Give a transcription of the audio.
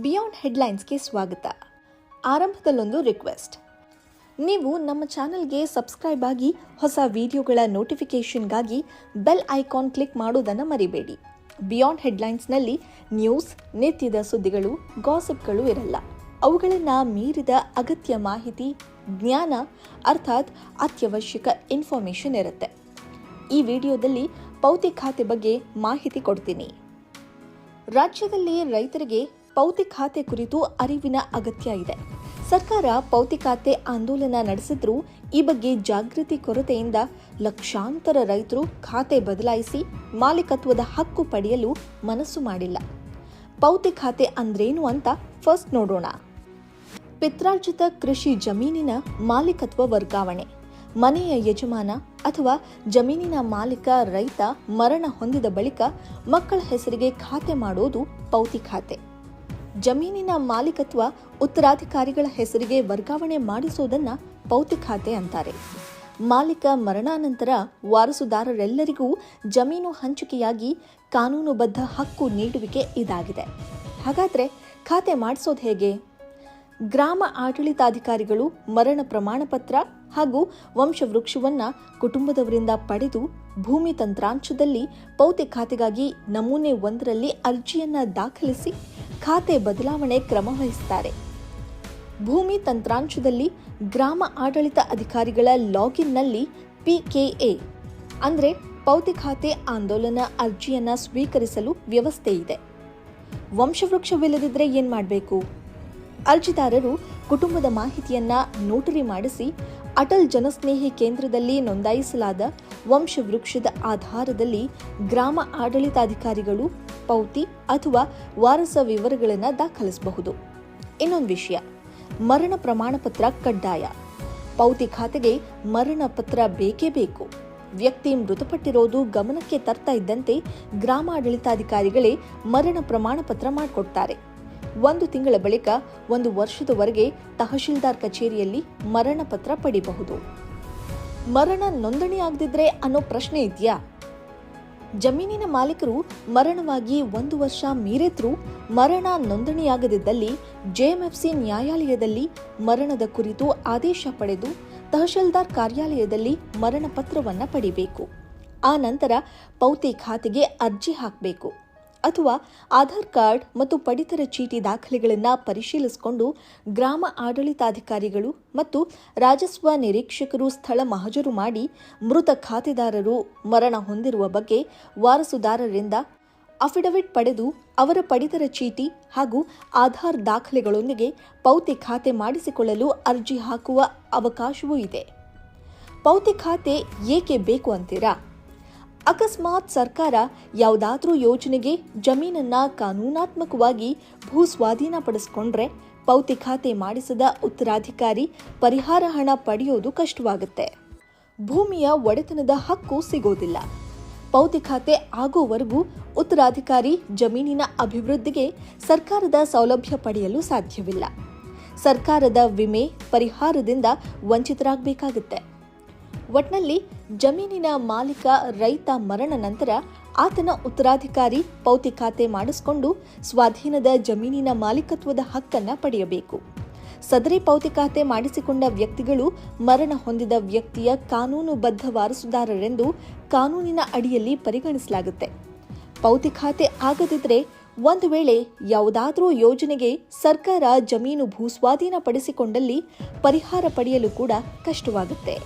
Beyond ಹೆಡ್ಲೈನ್ಸ್ಗೆ ಸ್ವಾಗತ. ಆರಂಭದಲ್ಲೊಂದು ರಿಕ್ವೆಸ್ಟ್. ನೀವು ನಮ್ಮ ಚಾನಲ್ಗೆ ಸಬ್ಸ್ಕ್ರೈಬ್ ಆಗಿ ಹೊಸ ವಿಡಿಯೋಗಳ ನೋಟಿಫಿಕೇಷನ್ಗಾಗಿ ಬೆಲ್ ಐಕಾನ್ ಕ್ಲಿಕ್ ಮಾಡೋದನ್ನು ಮರಿಬೇಡಿ. ಬಿಯಾಂಡ್ ಹೆಡ್ಲೈನ್ಸ್ನಲ್ಲಿ ನ್ಯೂಸ್, ನಿತ್ಯದ ಸುದ್ದಿಗಳು, ಗಾಸಿಪ್ಗಳು ಇರಲ್ಲ. ಅವುಗಳನ್ನು ಮೀರಿದ ಅಗತ್ಯ ಮಾಹಿತಿ, ಜ್ಞಾನ, ಅರ್ಥಾತ್ ಅತ್ಯವಶ್ಯಕ ಇನ್ಫಾರ್ಮೇಷನ್ ಇರುತ್ತೆ. ಈ ವಿಡಿಯೋದಲ್ಲಿ ಪೌತಿ ಖಾತೆ ಬಗ್ಗೆ ಮಾಹಿತಿ ಕೊಡ್ತೀನಿ. ರಾಜ್ಯದಲ್ಲಿ ರೈತರಿಗೆ ಪೌತಿ ಖಾತೆ ಕುರಿತು ಅರಿವಿನ ಅಗತ್ಯ ಇದೆ. ಸರ್ಕಾರ ಪೌತಿ ಖಾತೆ ಆಂದೋಲನ ನಡೆಸಿದ್ರೂ ಈ ಬಗ್ಗೆ ಜಾಗೃತಿ ಕೊರತೆಯಿಂದ ಲಕ್ಷಾಂತರ ರೈತರು ಖಾತೆ ಬದಲಾಯಿಸಿ ಮಾಲೀಕತ್ವದ ಹಕ್ಕು ಪಡೆಯಲು ಮನಸ್ಸು ಮಾಡಿಲ್ಲ. ಪೌತಿ ಖಾತೆ ಅಂದ್ರೇನು ಅಂತ ಫಸ್ಟ್ ನೋಡೋಣ. ಪಿತ್ರಾರ್ಜಿತ ಕೃಷಿ ಜಮೀನಿನ ಮಾಲೀಕತ್ವ ವರ್ಗಾವಣೆ, ಮನೆಯ ಯಜಮಾನ ಅಥವಾ ಜಮೀನಿನ ಮಾಲೀಕ ರೈತ ಮರಣ ಹೊಂದಿದ ಬಳಿಕ ಮಕ್ಕಳ ಹೆಸರಿಗೆ ಖಾತೆ ಮಾಡೋದು ಪೌತಿ ಖಾತೆ. ಜಮೀನಿನ ಮಾಲೀಕತ್ವ ಉತ್ತರಾಧಿಕಾರಿಗಳ ಹೆಸರಿಗೆ ವರ್ಗಾವಣೆ ಮಾಡಿಸುವುದನ್ನ ಪೌತಿ ಖಾತೆ ಅಂತಾರೆ. ಮಾಲೀಕ ಮರಣಾನಂತರ ವಾರಸುದಾರರೆಲ್ಲರಿಗೂ ಜಮೀನು ಹಂಚಿಕೆಯಾಗಿ ಕಾನೂನುಬದ್ಧ ಹಕ್ಕು ನೀಡುವಿಕೆ ಇದಾಗಿದೆ. ಹಾಗಾದ್ರೆ ಖಾತೆ ಮಾಡಿಸೋದು ಹೇಗೆ? ಗ್ರಾಮ ಆಡಳಿತಾಧಿಕಾರಿಗಳು ಮರಣ ಪ್ರಮಾಣ ಪತ್ರ ಹಾಗೂ ವಂಶವೃಕ್ಷವನ್ನ ಕುಟುಂಬದವರಿಂದ ಪಡೆದು ಭೂಮಿ ತಂತ್ರಾಂಶದಲ್ಲಿ ಪೌತಿ ಖಾತೆಗಾಗಿ ನಮೂನೆ ಒಂದರಲ್ಲಿ ಅರ್ಜಿಯನ್ನು ದಾಖಲಿಸಿ ಖಾತೆ ಬದಲಾವಣೆ ಕ್ರಮ ವಹಿಸುತ್ತಾರೆ ಭೂಮಿ ತಂತ್ರಾಂಶದಲ್ಲಿ ಗ್ರಾಮ ಆಡಳಿತ ಅಧಿಕಾರಿಗಳ ಲಾಗಿನ್ನಲ್ಲಿ ಪಿಕೆಎ, ಅಂದರೆ ಪೌತಿ ಖಾತೆ ಆಂದೋಲನ ಅರ್ಜಿಯನ್ನು ಸ್ವೀಕರಿಸಲು ವ್ಯವಸ್ಥೆ ಇದೆ. ವಂಶವೃಕ್ಷವಿಲ್ಲದಿದ್ದರೆ ಏನು ಮಾಡಬೇಕು? ಅರ್ಜಿದಾರರು ಕುಟುಂಬದ ಮಾಹಿತಿಯನ್ನು ನೋಟರಿ ಮಾಡಿಸಿ, ಅಟಲ್ ಜನಸ್ನೇಹಿ ಕೇಂದ್ರದಲ್ಲಿ ನೋಂದಾಯಿಸಲಾದ ವಂಶವೃಕ್ಷದ ಆಧಾರದಲ್ಲಿ ಗ್ರಾಮ ಆಡಳಿತಾಧಿಕಾರಿಗಳು, ಪೌತಿ ಅಥವಾ ವಾರಸ ವಿವರಗಳನ್ನು ದಾಖಲಿಸಬಹುದು. ಇನ್ನೊಂದು ವಿಷಯ, ಮರಣ ಪ್ರಮಾಣ ಪತ್ರ ಕಡ್ಡಾಯ. ಪೌತಿ ಖಾತೆಗೆ ಮರಣ ಪತ್ರ ಬೇಕೇ ಬೇಕು. ವ್ಯಕ್ತಿ ಮೃತಪಟ್ಟಿರೋದು ಗಮನಕ್ಕೆ ತರ್ತಾ ಇದ್ದಂತೆ ಗ್ರಾಮಾಡಳಿತಾಧಿಕಾರಿಗಳೇ ಮರಣ ಪ್ರಮಾಣ ಪತ್ರ ಮಾಡಿಕೊಡ್ತಾರೆ. ಒಂದು ತಿಂಗಳ ಬಳಿಕ ಒಂದು ವರ್ಷದವರೆಗೆ ತಹಶೀಲ್ದಾರ್ ಕಚೇರಿಯಲ್ಲಿ ಮರಣ ಪತ್ರ ಪಡಿಬಹುದು. ಮರಣ ನೋಂದಣಿ ಆಗದಿದ್ರೆ ಅನ್ನೋ ಪ್ರಶ್ನೆ ಇದೆಯಾ? ಜಮೀನಿನ ಮಾಲೀಕರು ಮರಣವಾಗಿ ಒಂದು ವರ್ಷ ಮೀರೆತ್ರೂ ಮರಣ ನೋಂದಣಿಯಾಗದಿದ್ದಲ್ಲಿ ಜೆಎಂಎಫ್ಸಿ ನ್ಯಾಯಾಲಯದಲ್ಲಿ ಮರಣದ ಕುರಿತು ಆದೇಶ ಪಡೆದು ತಹಶೀಲ್ದಾರ್ ಕಾರ್ಯಾಲಯದಲ್ಲಿ ಮರಣ ಪತ್ರವನ್ನು ಪಡಿಬೇಕು. ಆ ನಂತರ ಪೌತಿ ಖಾತೆಗೆ ಅರ್ಜಿ ಹಾಕಬೇಕು. ಅಥವಾ ಆಧಾರ್ ಕಾರ್ಡ್ ಮತ್ತು ಪಡಿತರ ಚೀಟಿ ದಾಖಲೆಗಳನ್ನು ಪರಿಶೀಲಿಸಿಕೊಂಡು ಗ್ರಾಮ ಆಡಳಿತಾಧಿಕಾರಿಗಳು ಮತ್ತು ರಾಜಸ್ವ ನಿರೀಕ್ಷಕರು ಸ್ಥಳ ಮಹಜರು ಮಾಡಿ ಮೃತ ಖಾತೆದಾರರು ಮರಣ ಹೊಂದಿರುವ ಬಗ್ಗೆ ವಾರಸುದಾರರಿಂದ ಅಫಿಡವಿಟ್ ಪಡೆದು ಅವರ ಪಡಿತರ ಚೀಟಿ ಹಾಗೂ ಆಧಾರ್ ದಾಖಲೆಗಳೊಂದಿಗೆ ಪೌತಿ ಖಾತೆ ಮಾಡಿಸಿಕೊಳ್ಳಲು ಅರ್ಜಿ ಹಾಕುವ ಅವಕಾಶವೂ ಇದೆ. ಪೌತಿ ಖಾತೆ ಏಕೆ ಬೇಕು ಅಂತೀರಾ? ಅಕಸ್ಮಾತ್ ಸರ್ಕಾರ ಯಾವುದಾದ್ರೂ ಯೋಜನೆಗೆ ಜಮೀನನ್ನ ಕಾನೂನಾತ್ಮಕವಾಗಿ ಭೂ ಸ್ವಾಧೀನ ಪಡಿಸ್ಕೊಂಡ್ರೆ ಪೌತಿ ಖಾತೆ ಮಾಡಿಸದ ಉತ್ತರಾಧಿಕಾರಿ ಪರಿಹಾರ ಹಣ ಪಡೆಯೋದು ಕಷ್ಟವಾಗುತ್ತೆ. ಭೂಮಿಯ ಒಡೆತನದ ಹಕ್ಕು ಸಿಗೋದಿಲ್ಲ. ಪೌತಿ ಖಾತೆ ಆಗೋವರೆಗೂ ಉತ್ತರಾಧಿಕಾರಿ ಜಮೀನಿನ ಅಭಿವೃದ್ಧಿಗೆ ಸರ್ಕಾರದ ಸೌಲಭ್ಯ ಪಡೆಯಲು ಸಾಧ್ಯವಿಲ್ಲ. ಸರ್ಕಾರದ ವಿಮೆ ಪರಿಹಾರದಿಂದ ವಂಚಿತರಾಗಬೇಕಾಗುತ್ತೆ. ಒಟ್ನಲ್ಲಿ ಜಮೀನಿನ ಮಾಲೀಕ ರೈತ ಮರಣ ನಂತರ ಆತನ ಉತ್ತರಾಧಿಕಾರಿ ಪೌತಿ ಖಾತೆ ಮಾಡಿಸಿಕೊಂಡು ಸ್ವಾಧೀನದ ಜಮೀನಿನ ಮಾಲೀಕತ್ವದ ಹಕ್ಕನ್ನ ಪಡೆಯಬೇಕು. ಸದರಿ ಪೌತಿ ಖಾತೆ ಮಾಡಿಸಿಕೊಂಡ ವ್ಯಕ್ತಿಗಳು ಮರಣ ಹೊಂದಿದ ವ್ಯಕ್ತಿಯ ಕಾನೂನುಬದ್ಧ ವಾರಸುದಾರರೆಂದು ಕಾನೂನಿನ ಅಡಿಯಲ್ಲಿ ಪರಿಗಣಿಸಲಾಗುತ್ತೆ. ಪೌತಿ ಖಾತೆ ಆಗದಿದ್ರೆ ಒಂದು ವೇಳೆ ಯಾವುದಾದ್ರೂ ಯೋಜನೆಗೆ ಸರ್ಕಾರ ಜಮೀನು ಭೂಸ್ವಾಧೀನಪಡಿಸಿಕೊಂಡಲ್ಲಿ ಪರಿಹಾರ ಪಡೆಯಲು ಕೂಡ ಕಷ್ಟವಾಗುತ್ತೆ.